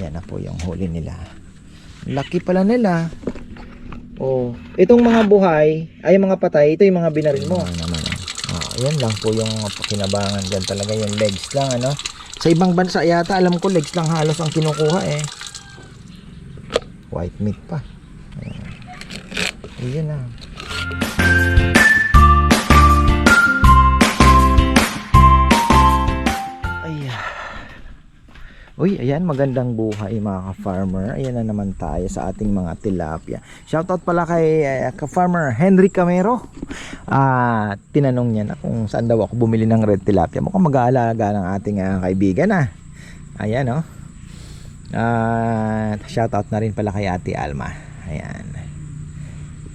Ayan na po yung huli nila. Laki pala nila. Oh, itong mga buhay, ay mga patay, ito yung mga binaril mo. Ano naman. Oh, yan lang po yung kinabangan dyan talaga yung legs lang ano. Sa ibang bansa yata alam ko legs lang halos ang kinukuha eh. White meat pa. Ayan. Ayan na. Uy, ayan, magandang buhay mga ka-farmer. Ayan na naman tayo sa ating mga tilapia. Shoutout pala kay eh, ka-farmer Henry Camero. Ah, tinanong niya na kung saan daw ako bumili ng red tilapia. Mukhang mag-aalaga ng ating ah, kaibigan ah. Ayan oh. Ah, shoutout na rin pala kay Ate Alma. Ayan.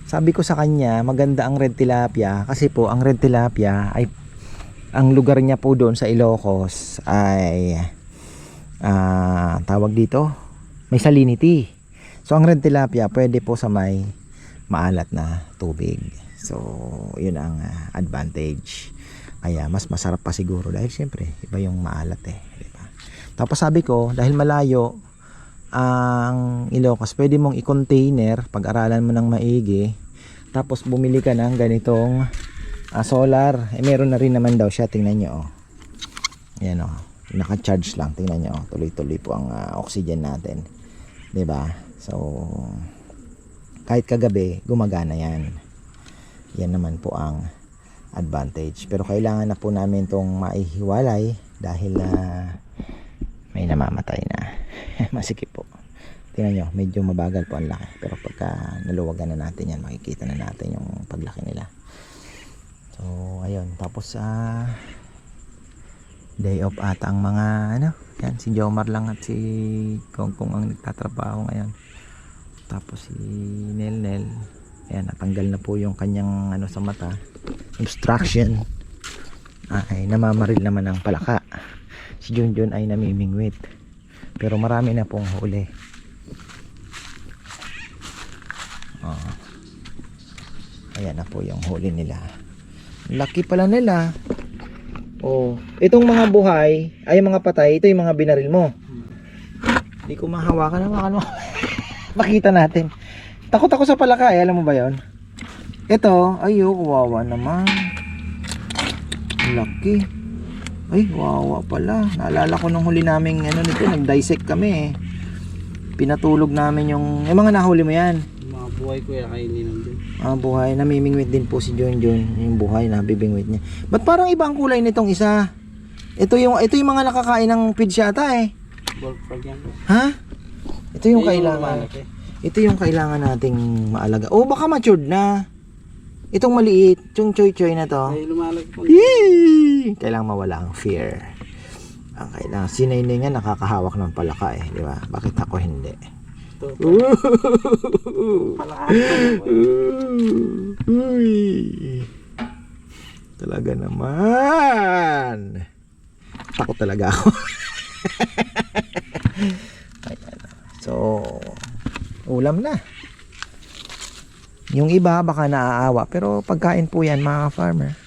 Sabi ko sa kanya, maganda ang red tilapia kasi po ang red tilapia ay ang lugar niya po doon sa Ilocos ay ah tawag dito may salinity. So ang red tilapia pwede po sa may maalat na tubig. So yun ang ah, advantage. Kaya mas masarap pa siguro dahil syempre iba yung maalat eh di ba? tapos sabi ko dahil malayo ang Ilocos pwede mong i-container pag-aralan mo ng maigi tapos bumili ka ng ganitong ah, solar. Eh meron na rin naman daw siya tingnan nyo oh. yan oh naka-charge lang. Tingnan nyo oh. tuloy-tuloy po ang ah, oxygen natin. 'di ba so kahit kagabi gumagana yan. Yan naman po ang advantage. Pero kailangan na po namin tong maihiwalay dahil ah, may namamatay na. Masikip po. Tingnan nyo medyo mabagal po ang laki. Pero pagka naluwagan na natin yan makikita na natin yung paglaki nila. So ayun. Tapos ah day off ata ang mga ano yan si Jomar lang at si Kongkong ang nagtatrabaho ngayon. Tapos si Nel Nel ayan natanggal na po yung kanyang ano sa mata. Obstruction. Ay namamaril naman ang palaka. Si Junjun ay namimingwit. Pero marami na pong huli. Oh. ayan na po yung huli nila. Laki pala nila Oh, itong mga buhay, ay mga patay, ito yung mga binaril mo. Hindi ko mahawakan na ano. Makita natin. Takot ako sa palaka, eh. alam mo ba 'yon? Ito, ayo, kawawa naman. Laki. Ay, wawa pala. Naalala ko nung huli naming ano nito, nag-dissect kami eh. Pinatulog namin yung, yung mga nahuli mo yan. Mga buhay ko ya kainin nandun. Ang buhay, namimingwit din po si John John, yung buhay na bibingwit niya. Ba't parang iba ang kulay nitong isa? Ito yung ito yung mga nakakain ng feeds yata eh. Bullfrog yan. Ha? Ito yung kailangan. lumalaki. Ito yung kailangan nating maalaga. Oh, baka matured na. Itong maliit, yung choy-choy na to. Ay, lumalaki po. Yee! Kailangan mawala ang fear. Ang kailangan, sinaynay nga nakakahawak ng palaka eh, di ba? Bakit ako hindi? Ito. Uy. Talaga naman. Takot talaga ako. So, ulam na. Yung iba baka naaawa pero pagkain po yan mga farmer.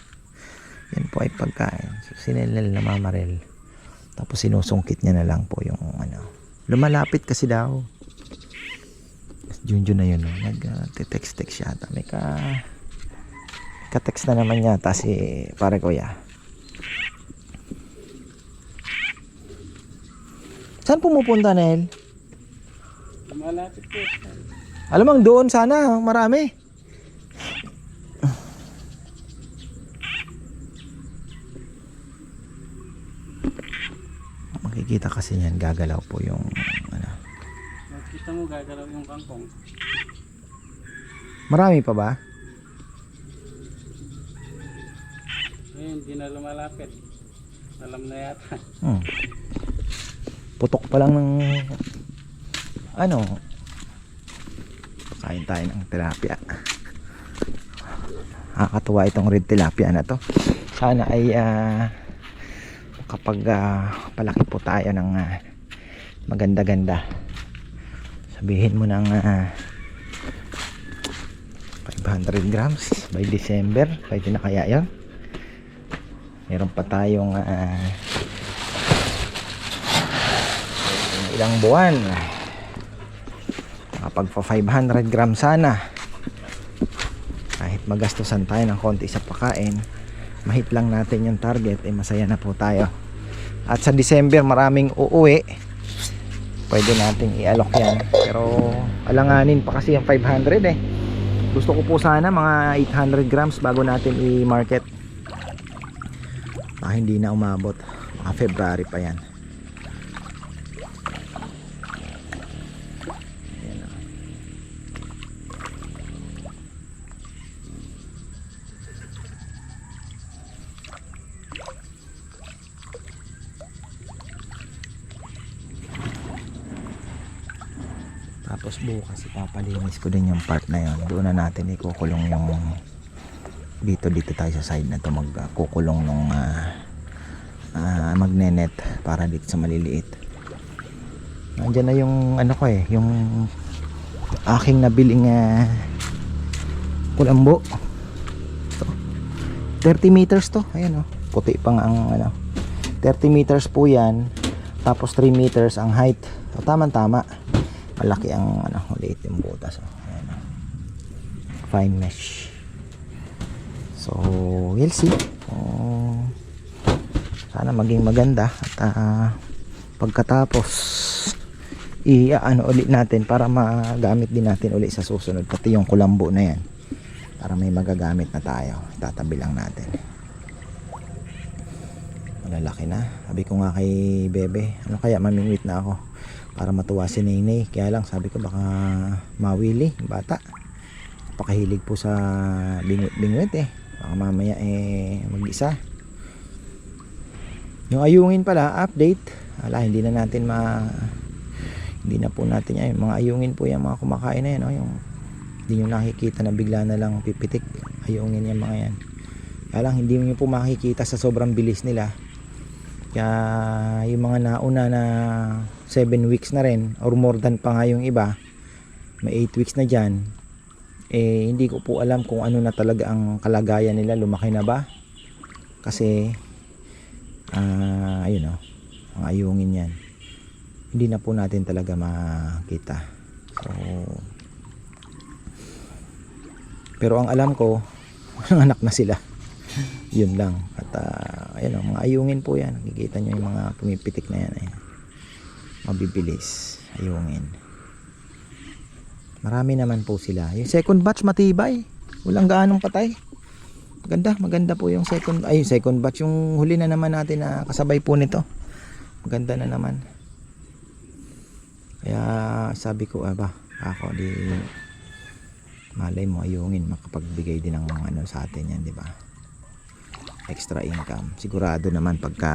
Yan po ay pagkain. So, sinilil na mamaril. Tapos sinusungkit niya na lang po yung ano. Lumalapit kasi daw. Junjun na yun. No? Nag-text-text yata. May ka... Ka-text na naman yata si pare kuya. Saan pumupunta, Nel? Lumalapit po. Alamang doon sana, marami. Makikita kasi niyan, gagalaw po yung. Nakita mo gagalaw yung kangkong. Marami pa ba? Ayun, hindi na lumalapit. Alam na yata. Hmm. Putok pa lang ng ano. Kain tayo ng tilapia. Nakakatuwa itong red tilapia na to. Sana ay ah, kapag ah, palaki po tayo ng ah, maganda-ganda. Sabihin mo ng ah, 500 grams by December. Pwede na kaya yun? Meron pa tayong ah, ilang buwan. Kapag pa 500 gram sana. Kahit magastusan tayo ng konti sa pagkain, mahit lang natin yung target, eh masaya na po tayo. At sa December, maraming uuwi. Pwede nating i-alok yan. Pero alanganin pa kasi yung 500 eh. Gusto ko po sana mga 800 grams bago natin i-market. Ah, hindi na umabot. Mga February pa yan. Tapos bukas ipapalinis ko din yung part na yon. Doon na natin ikukulong yung dito dito tayo sa side na to magkukulong nung ah, ah, magnenet para dito sa maliliit. Nandiyan na yung ano ko eh, yung aking nabiling ah, kulambo. To. 30 meters to. Ayan oh. Puti pa nga ang ano. 30 meters po yan. Tapos 3 meters ang height. So, tama-tama. Malaki ang ano, maliit yung butas. Oh. Ayan oh. Fine mesh. So, we'll see. Oh, sana maging maganda at ah, pagkatapos i-ano ulit natin para magamit din natin ulit sa susunod pati yung kulambo na yan para may magagamit na tayo tatabi lang natin malalaki na sabi ko nga kay Bebe ano kaya mamingwit na ako para matuwa si Nene kaya lang sabi ko baka mawili bata. Pakahilig po sa bingwit, bingwit eh. Baka mamaya eh mag-isa. Yung ayungin pala update. Ala hindi na natin ma hindi na po natin yan. Yung mga ayungin po yung mga kumakain na yan oh, yung hindi nyo nakikita na bigla na lang pipitik. Ayungin yung mga yan. Kaya lang hindi nyo po makikita sa sobrang bilis nila kaya yung mga nauna na 7 weeks na rin or more than pa nga yung iba may 8 weeks na dyan eh hindi ko po alam kung ano na talaga ang kalagayan nila lumaki na ba? Kasi ah ayun oh ang ayungin yan. Hindi na po natin talaga makita. So pero ang alam ko anak na sila yun lang. At ah, ayun oh, mga ayungin po yan. Nakikita nyo yung mga pumipitik na yan eh. mabibilis. Ayungin. Marami naman po sila. Yung second batch matibay. Walang gaanong patay. Maganda maganda po yung second ay second batch. Yung huli na naman natin na kasabay po nito. Maganda na naman. Kaya sabi ko aba ako di malay mo ayungin. Makapagbigay din ng ano sa atin yan di ba extra income. Sigurado naman pagka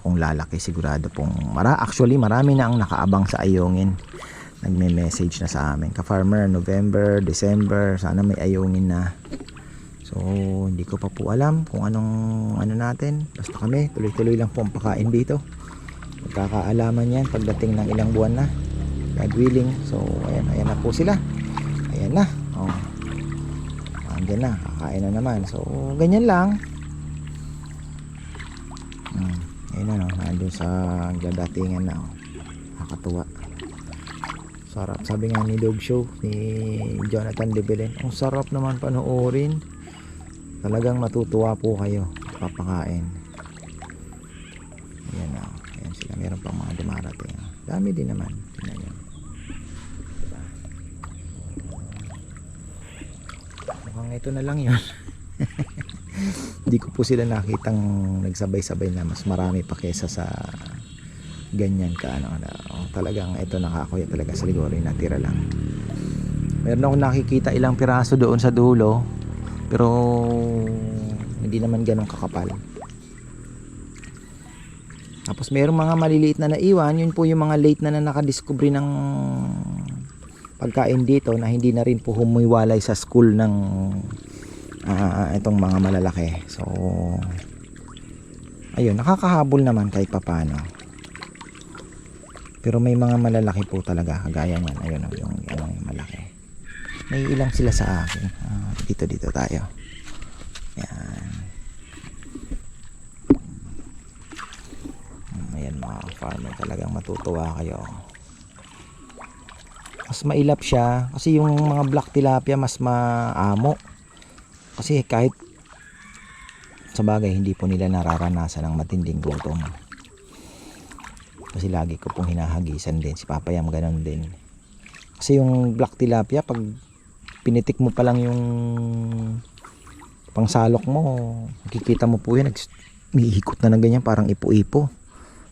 kung lalaki sigurado pong mara actually marami na ang nakaabang sa ayungin. Nagme-message na sa amin. Ka farmer November December sana may ayungin na. So hindi ko pa po alam kung anong ano natin. Basta kami tuloy-tuloy lang po ang pakain dito. Magkakaalaman yan pagdating ng ilang buwan na. God willing. So ayan ayan na po sila. Ayan na. Oh. Andyan na kakain na naman. So ganyan lang na no? Nandun sa dadatingan na oh. nakakatuwa. Sarap. Sabi nga ni Dog Show ni Jonathan De Belen ang sarap naman panoorin. Talagang matutuwa po kayo. Papakain. Ayan na ayan sila. Meron pang mga dumarating. Oh. dami din naman. Tingnan diba? mukhang ito na lang yun hindi ko po sila nakitang nagsabay-sabay na mas marami pa kesa sa ganyan ka ano, ano oh, talagang ito nakakuya talaga sa liguro yung natira lang. Meron akong nakikita ilang piraso doon sa dulo pero hindi naman ganun kakapal. Tapos meron mga maliliit na naiwan yun po yung mga late na na nakadiscovery ng pagkain dito na hindi na rin po humiwalay sa school ng ah, itong mga malalaki. So ayun nakakahabol naman kahit papano. Pero may mga malalaki po talaga kagaya niyan. Ayun oh, yung, yung, malaki. May ilang sila sa akin. Ah, dito dito tayo. Yan ayan mga farmer talagang matutuwa kayo. Mas mailap siya. Kasi yung mga black tilapia mas maamo. Kasi kahit sa bagay hindi po nila nararanasan ng matinding gutom. Kasi lagi ko pong hinahagisan din si Papayam ganon din. Kasi yung black tilapia pag pinitik mo pa lang yung pangsalok mo, makikita mo po yan, umiikot na ng ganyan, parang ipo-ipo.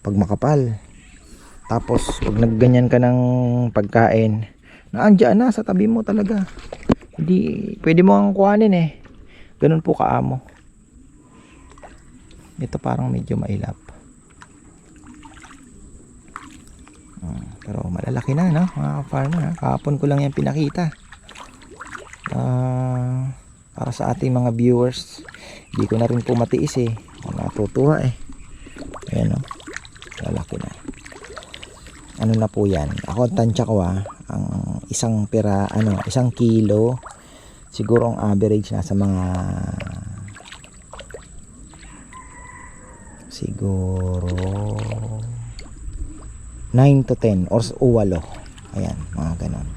Pag makapal. Tapos, pag nagganyan ka ng pagkain, naandyan na sa tabi mo talaga. Hindi, pwede mo ang kuhanin eh. Ganun po kaamo. Ito parang medyo mailap. Hmm, pero malalaki na, no? Mga farmer, ha? Kahapon ko lang yan pinakita. Ah, para sa ating mga viewers, hindi ko na rin po matiis eh. Natutuwa eh. Ayan, no? Lalaki na. Ano na po yan? Ako tansya ko ah. Ang isang pera, ano, isang kilo. Siguro ang average nasa mga siguro 9 to 10 or s- o 8 ayan mga ganon.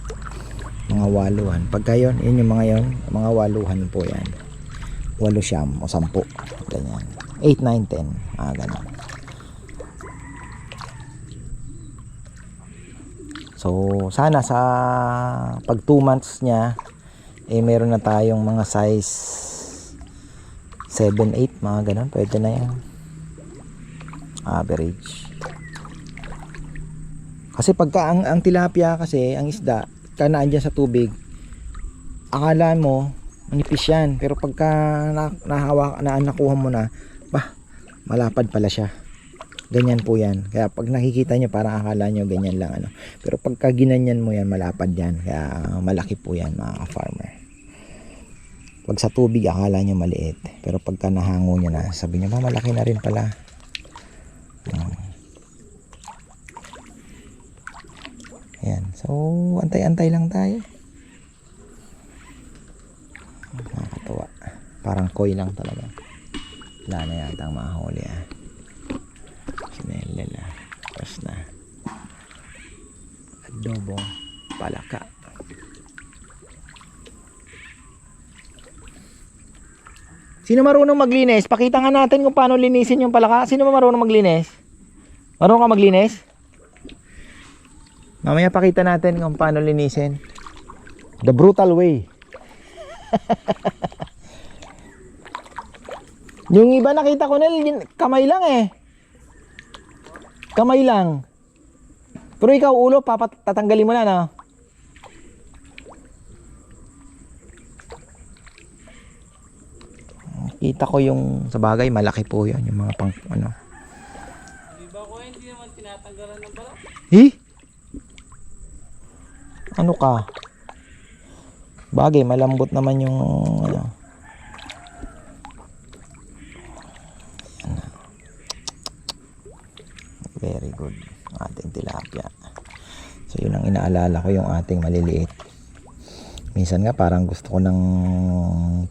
Mga waluhan. Pagka yun yun yung mga yun mga waluhan po yan. Walo siyam o sampu. Ganyan. 8, 9, 10 mga ganon. So sana sa pag 2 months niya eh meron na tayong mga size 7, 8 mga ganon pwede na yan. Average. Kasi pagka ang, ang tilapia kasi ang isda ka naandyan sa tubig akala mo manipis yan. Pero pagka na, na, nakuha mo na bah malapad pala siya. Ganyan po yan. Kaya pag nakikita nyo parang akala nyo ganyan lang ano. Pero pagka ginanyan mo yan malapad yan. Kaya malaki po yan mga farmer pag sa tubig akala nyo maliit pero pagka nahango nyo na sabi nyo ba malaki na rin pala Ayan. So, antay-antay lang tayo. Nakakatuwa. Parang koi lang talaga. Wala na yata ang mahuli ah. Sinelel ah. Tapos na. Adobong palaka. Sino marunong maglinis? Pakita nga natin kung paano linisin yung palaka. Sino ba marunong maglinis? Marunong ka maglinis? Mamaya pakita natin kung paano linisin. The brutal way. yung iba nakita ko na kamay lang eh. Kamay lang. Pero ikaw ulo, papat tatanggalin mo na no. Kita ko yung sa bagay malaki po 'yan yung mga pang ano. Di ba ko hindi naman tinatanggalan ng balat? Eh? Ano ka? Bagay, malambot naman yung ano. Very good. Ating tilapia. So yun ang inaalala ko yung ating maliliit. Minsan nga parang gusto ko ng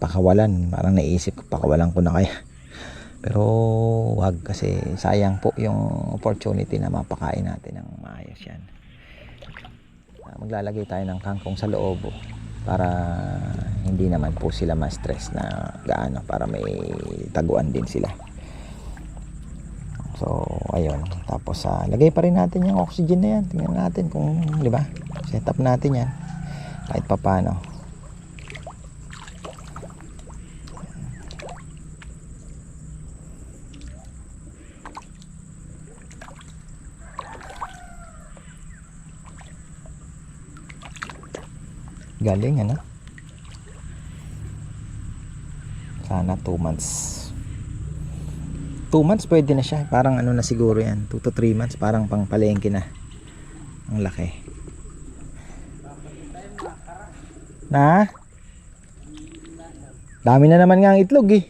pakawalan. Parang naisip ko pakawalan ko na kaya. Pero wag kasi sayang po yung opportunity na mapakain natin ng maayos yan. Ah, maglalagay tayo ng kangkong sa loob para hindi naman po sila ma-stress na gaano para may taguan din sila. So, ayun. Tapos, ah, lagay pa rin natin yung oxygen na yan. Tingnan natin kung, di ba? Set up natin yan. Kahit pa paano. Galing, ano? Sana 2 months. 2 months pwede na siya. Parang ano na siguro yan. 2 to 3 months. Parang pang palengke na. Ang laki. Na? Dami na naman nga ang itlog eh.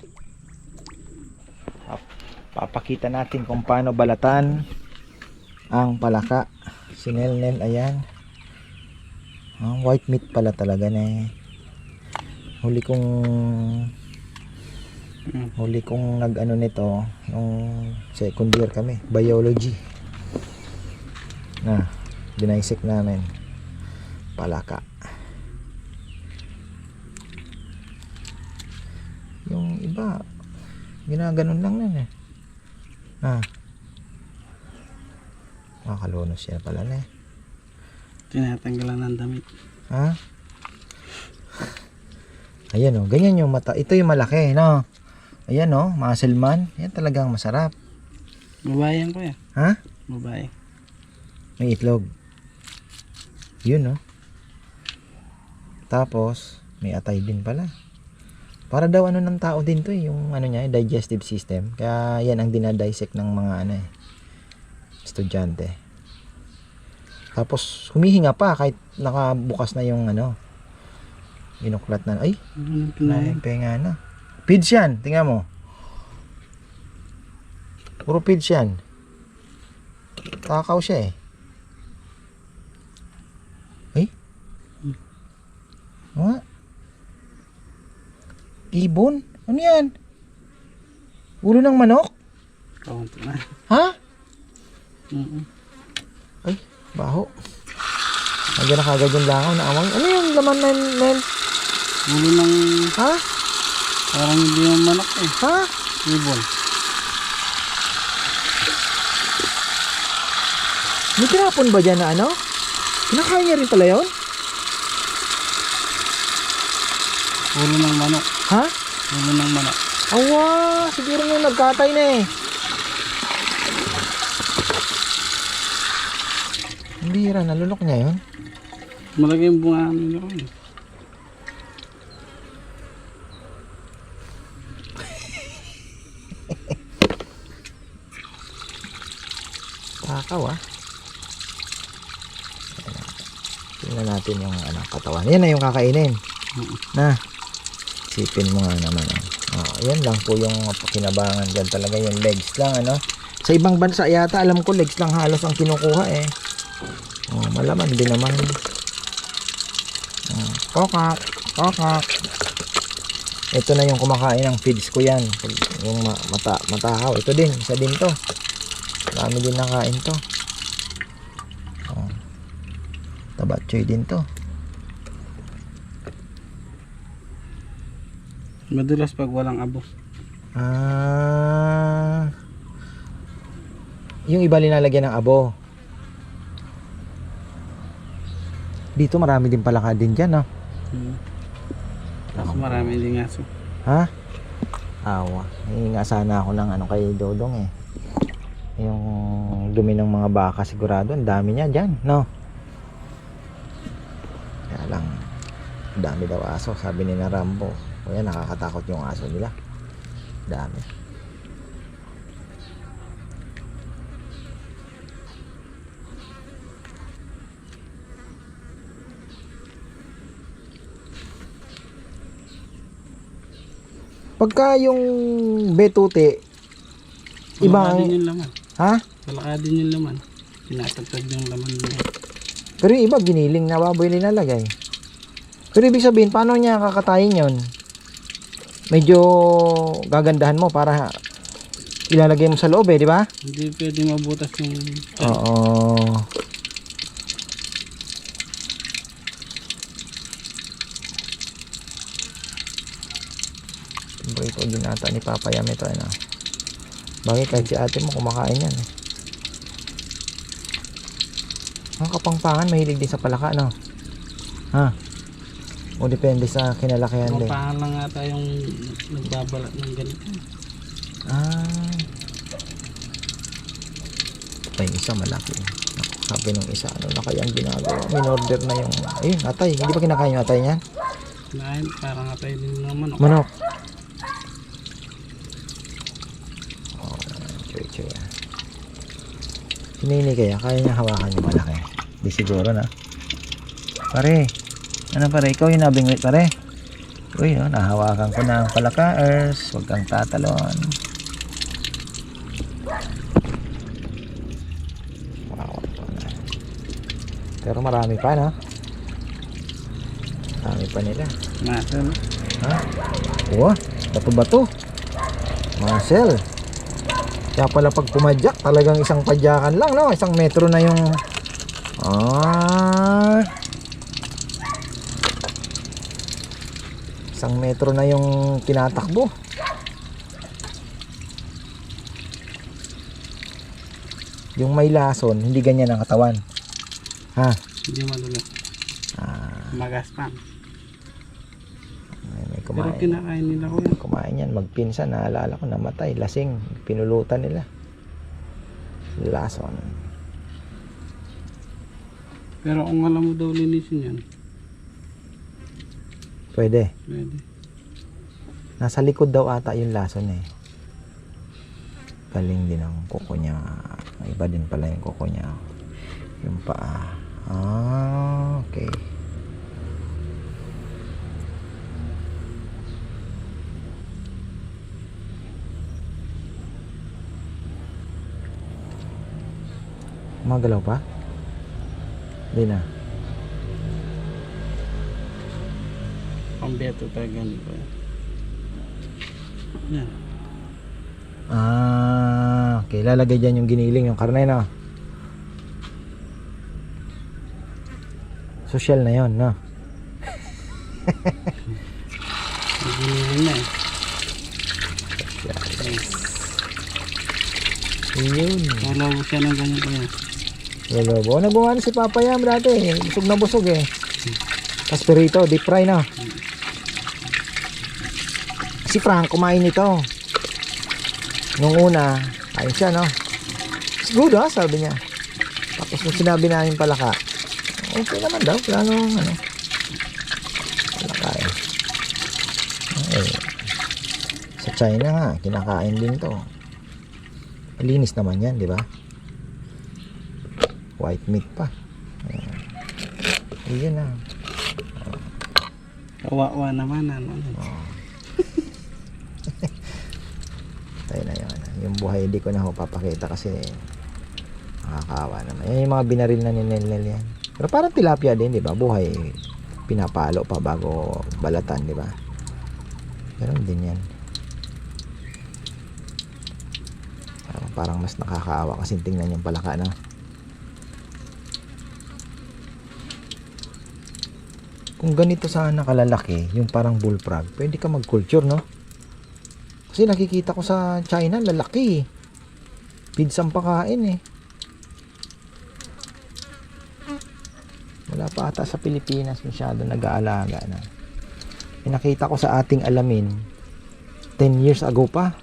Pap- Papakita natin kung paano balatan ang palaka. Sinelnel, ayan. Ah, white meat pala talaga na eh. Huli kong huli kong nag ano nito nung second year kami, biology. Na, dinisect namin. palaka. Iba, ginaganon lang nun eh. Ah. Makakalunos yan pala na eh. Tinatanggalan ng damit. Ha? Ayan o, ganyan yung mata. Ito yung malaki, no? Ayan o, muscle man. Yan talagang masarap. Babae yan kuya. Ha? Babae. May itlog. Yun, no? Tapos, may atay din pala. Para daw ano ng tao din to eh, yung ano niya, digestive system. Kaya yan ang dinadissect ng mga ano eh, estudyante. Tapos, humihinga pa kahit nakabukas na yung ano, inuklat na, ay? Naipenga na. Pids yan. Tingnan mo. Puro pids yan. Takaw siya eh. Ay? Ano nga? Ibon? Ano yan? Ulo ng manok? Kaunti na. Ha? Mm Baho. Nandiyan na kagad yung langaw na amang. Ano yung laman na men? Ulo ng Ha? parang hindi yung manok eh. Ha? Ibon. May tinapon ba dyan na ano? Kinakain niya rin pala yun? Ulo ng manok. Ha? Ulo ng manok. Awa, siguro yung nagkatay na eh. Hindi ra, nalunok niya yun. Malaki yung bunga eh. Takaw ah. Tingnan natin yung ano, katawan. Yan na yung kakainin. Na. Sipin mo nga naman. Oh. Oh, yan lang po yung pakinabangan dyan talaga yung legs lang ano. Sa ibang bansa yata alam ko legs lang halos ang kinukuha eh. Oh, malaman din naman. Oh, kokak, kokak. Ito na yung kumakain ng feeds ko yan. Yung ma- mata, matahaw. Ito din, isa din to. Dami din nakain to. Oh. Tabatchoy din to. Madulas pag walang abo. Ah. Yung iba linalagyan ng abo. Dito marami din palaka din dyan, no? Mm. Tapos marami din aso. Ha? Awa. Hihinga sana ako ng ano kay Dodong eh. Yung dumi ng mga baka sigurado. Ang dami niya dyan, no? Kaya lang, ang dami daw aso. Sabi ni na Rambo. O yan, nakakatakot yung aso nila. Dami. Pagka yung betuti, Iba Iba ang- din yung laman. ha? Palaka din yung laman. Tinatagtag yung laman nila. Pero yung iba giniling na baboy nilalagay. Pero ibig sabihin, paano niya kakatayin yon? Medyo gagandahan mo para ilalagay mo sa loob eh, di ba? Hindi pwede mabutas yung Oo. Paborito din ata ni Papa Yam ito ano. Bagay kahit si ate mo kumakain yan eh. Ang kapangpangan mahilig din sa palaka no. Ha? O depende sa kinalakihan din. Kampahan lang ata yung nagbabalat ng ganito. Ah. Pa yung isa malaki. Sabi nung isa, ano na kaya ang ginagawa? Minorder na yung, ayun, atay. Hindi ba kinakain yung atay niyan? Kinain, parang atay din ng manok. Manok. Oh, choy choy ah. Si Nini kaya, kaya niya hawakan yung malaki. Di siguro na. Pare, ano pare, ikaw yung nabingwit pare. Uy, oh, nahawakan ko na ang palakaers. Huwag kang tatalon. Wow. Pero marami pa, no? Marami pa nila. Muscle. Ha? Oo, bato-bato. Muscle. Kaya pala pag pumadyak, talagang isang padyakan lang, no? Isang metro na yung... Ah... Isang metro na yung tinatakbo. Yung may lason, hindi ganyan ang katawan. Ha? Hindi malulo. Ah, Magaspang. may, may Pero kumain. kinakain nila ko yan. Kumain yan, magpinsan, naalala ko, namatay, lasing, pinulutan nila. Lason. Pero kung alam mo daw linisin yan, Pwede. pwede. Nasa likod daw ata yung lason eh. Galing din ang kuko niya. Iba din pala yung kuko niya. Yung paa. Ah, okay. Magalaw pa? Hindi na. Pambeto tayo ganito yan. Yan. Ah, okay. Lalagay dyan yung giniling, yung karne, no? Social na yon no? Giniling na eh. Yun. Lalawo siya ng ganyan ko yan. Lolobo. Nagawa na si Papa Yam dati. Busog na busog eh. Tapos perito, deep fry na. Si Frank kumain nito. Nung una, kain siya, no? It's good, ah, sabi niya. Tapos nung sinabi namin palaka, okay naman daw. Wala nung, ano. Wala kaya. Eh, sa China nga, kinakain din to. Linis naman yan, di ba? White meat pa. Ayan. Ayun na. Kawawa naman ano. Tayo na yun. Yung buhay hindi ko na ho papakita kasi nakakawa naman. Yan yung mga binaril na ninelnel yan. Pero parang tilapia din, di ba? Buhay. Pinapalo pa bago balatan, di ba? Meron din yan. Parang, parang mas nakakaawa kasi tingnan yung palaka, no? Kung ganito sana kalalaki, yung parang bullfrog, pwede ka mag-culture, no? Kasi nakikita ko sa China, lalaki eh. Pidsang pakain eh. Wala pa ata sa Pilipinas masyado nag-aalaga na. May nakita ko sa ating alamin 10 years ago pa.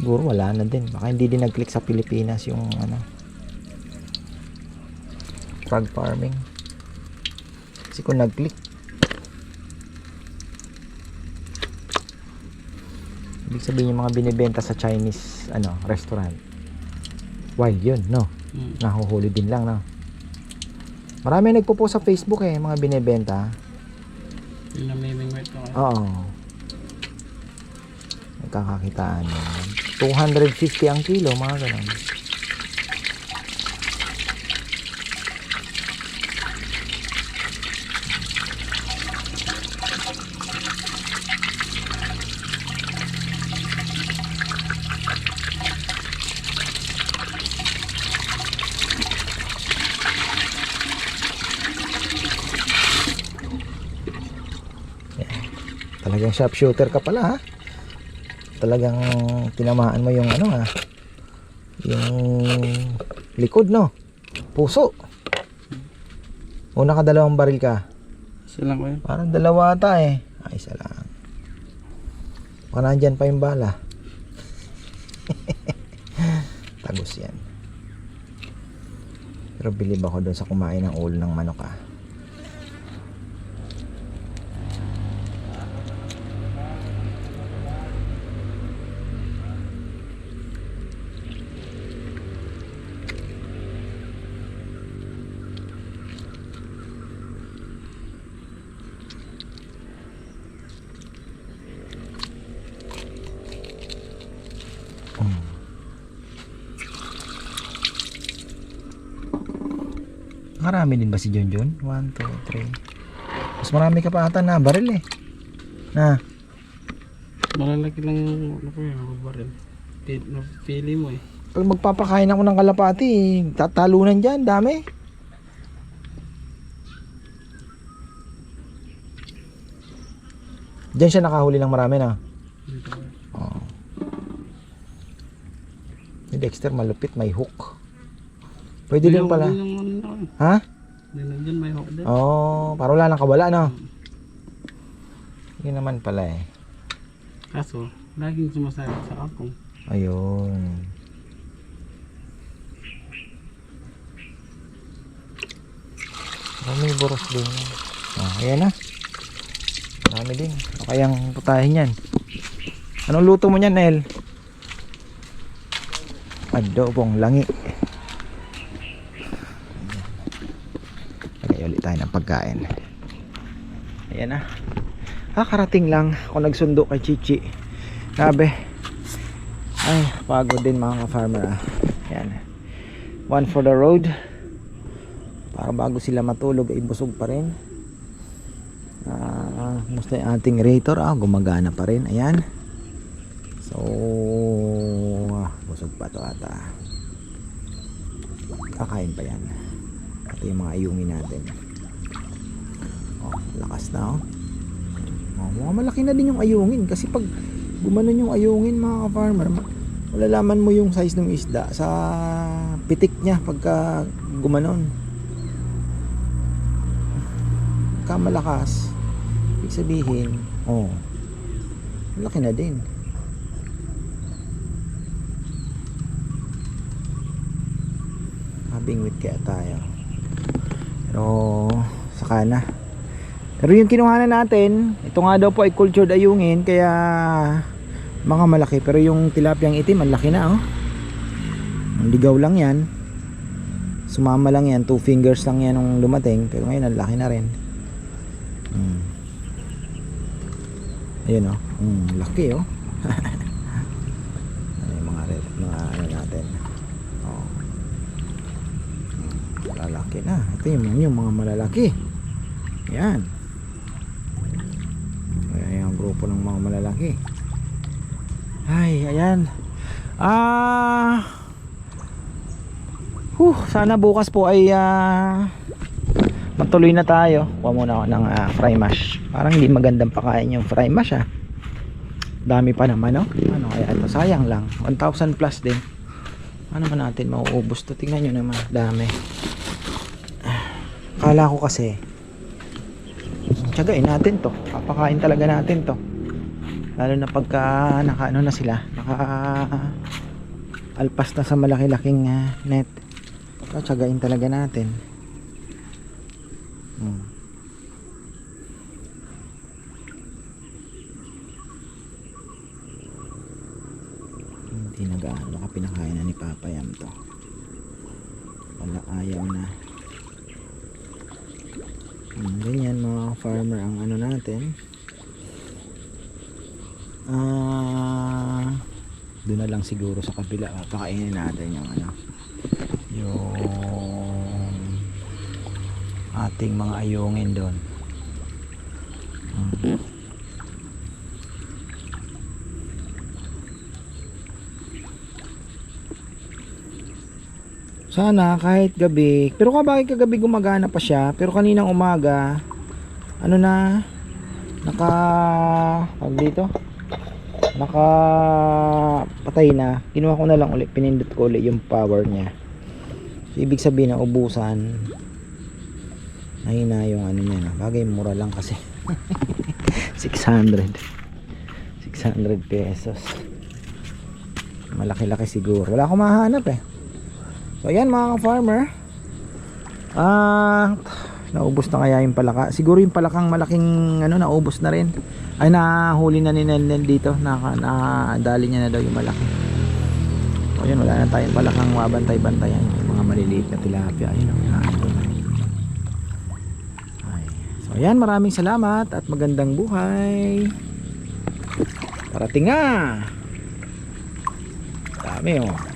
Siguro wala na din. Baka hindi din nag-click sa Pilipinas yung ano frog farming. Kasi kung nag-click Ibig sabihin yung mga binibenta sa Chinese ano restaurant. Wild yun, no? Hmm. Nahuhuli din lang, no? Marami nagpo-post sa Facebook eh, mga binibenta. Yung namimingwit ko ngayon. Oo. Nagkakakitaan yun. 250 ang kilo, mga ganun. Talagang sharpshooter ka pala ha. Talagang tinamaan mo yung ano ha. Yung likod no. Puso. O nakadalawang baril ka. Isa lang ko yun. Parang dalawa ata eh. Ay, isa lang. Baka nandyan pa yung bala. Tagos yan. Pero bilib ako doon sa kumain ng ulo ng manok ah. Marami din ba si John? 1, 2, 3. Mas marami ka pa ata na baril eh. Na, Malalaki lang yung ano ko yun, ako baril. Pili, pili mo eh. pag magpapakain ako ng kalapati, tatalunan dyan, dami. Diyan siya nakahuli ng marami na. Si Dexter malupit, may hook. Pwede din Yung- pala. yung ano kuya. Ha? Dyan, may din. Oo, oh, para wala nang kawala, no? Yun naman pala eh. Kaso, laging sumasayang sa akong. Ayun. May boros din. Oh, ayan na. Marami din. O kayang putahin yan. Anong luto mo niyan, Nel? Adobong langi. Lagay ulit tayo ng pagkain. Ayan na. Ah, karating lang ako nagsundo kay Chichi. Sabi, ay, pagod din mga ka-farmer ah. Yan. One for the road. Para bago sila matulog ay busog pa rin. Ah, musta yung ating rator ah, gumagana pa rin. Ayan. So, ah, busog pa to ata. Kakain pa yan. Ito yung mga ayungin natin. Oh, lakas na oh. Oh, mga malaki na din yung ayungin kasi pag gumanon yung ayungin mga ka-farmer malalaman mo yung size ng isda sa pitik niya pagka gumanon. Pagka malakas ibig sabihin oh malaki na din. Habing kaya tayo. Pero saka na pero yung kinuha na natin, ito nga daw po ay cultured ayungin, kaya mga malaki. Pero yung tilapiyang itim, ang laki na oh. Ligaw lang yan. Sumama lang yan, two fingers lang yan nung dumating. Pero ngayon, ang laki na rin. Hmm. Ayun oh, hmm, laki oh. ano yung ano natin. Oh. Hmm, Malalaki na. Ito yung, yung mga malalaki. Yan. Grupo ng mga malalaki. Ay, ayan. Ah. Huh, sana bukas po ay ah, matuloy na tayo. Kuha muna ako ng ah, fry mash. Parang hindi magandang pakain yung fry mash ah. Dami pa naman no? Ano kaya ito? Sayang lang. 1,000 plus din. Ano man natin mauubos to? Tingnan nyo naman. Dami. Kala ko kasi Tsagain natin to. Papakain talaga natin to. Lalo na pagka naka ano na sila, naka alpas na sa malaki-laking ah, net. So, tsagain talaga natin. Hmm. Hindi nag-ano ka pinakain na ni Papa Yam to. Wala ayaw na. Ganyan mga farmer ang ano natin. Ah, doon na lang siguro sa kabila pakainin natin yung ano yung ating mga ayungin doon. Hmm. Sana kahit gabi. Pero bakit kagabi gumagana pa siya? Pero kaninang umaga, ano na, naka, pag dito, naka, patay na. Kinuha ko na lang ulit, pinindot ko ulit yung power niya. So, ibig sabihin na ubusan, mahina yung ano niya. Bagay, mura lang kasi. 600. 600 pesos. Malaki-laki siguro. Wala akong mahanap eh. So ayan mga farmer Ah, naubos na kaya yung palaka. Siguro yung palakang malaking ano naubos na rin. Ay nahuli na ni Nel dito. Naka nadali niya na daw yung malaki. So yun wala na tayong palakang mabantay-bantayan yung mga maliliit na tilapia. Ayun ang na. Ay. So ayan maraming salamat at magandang buhay. Parating nga. Dami oh.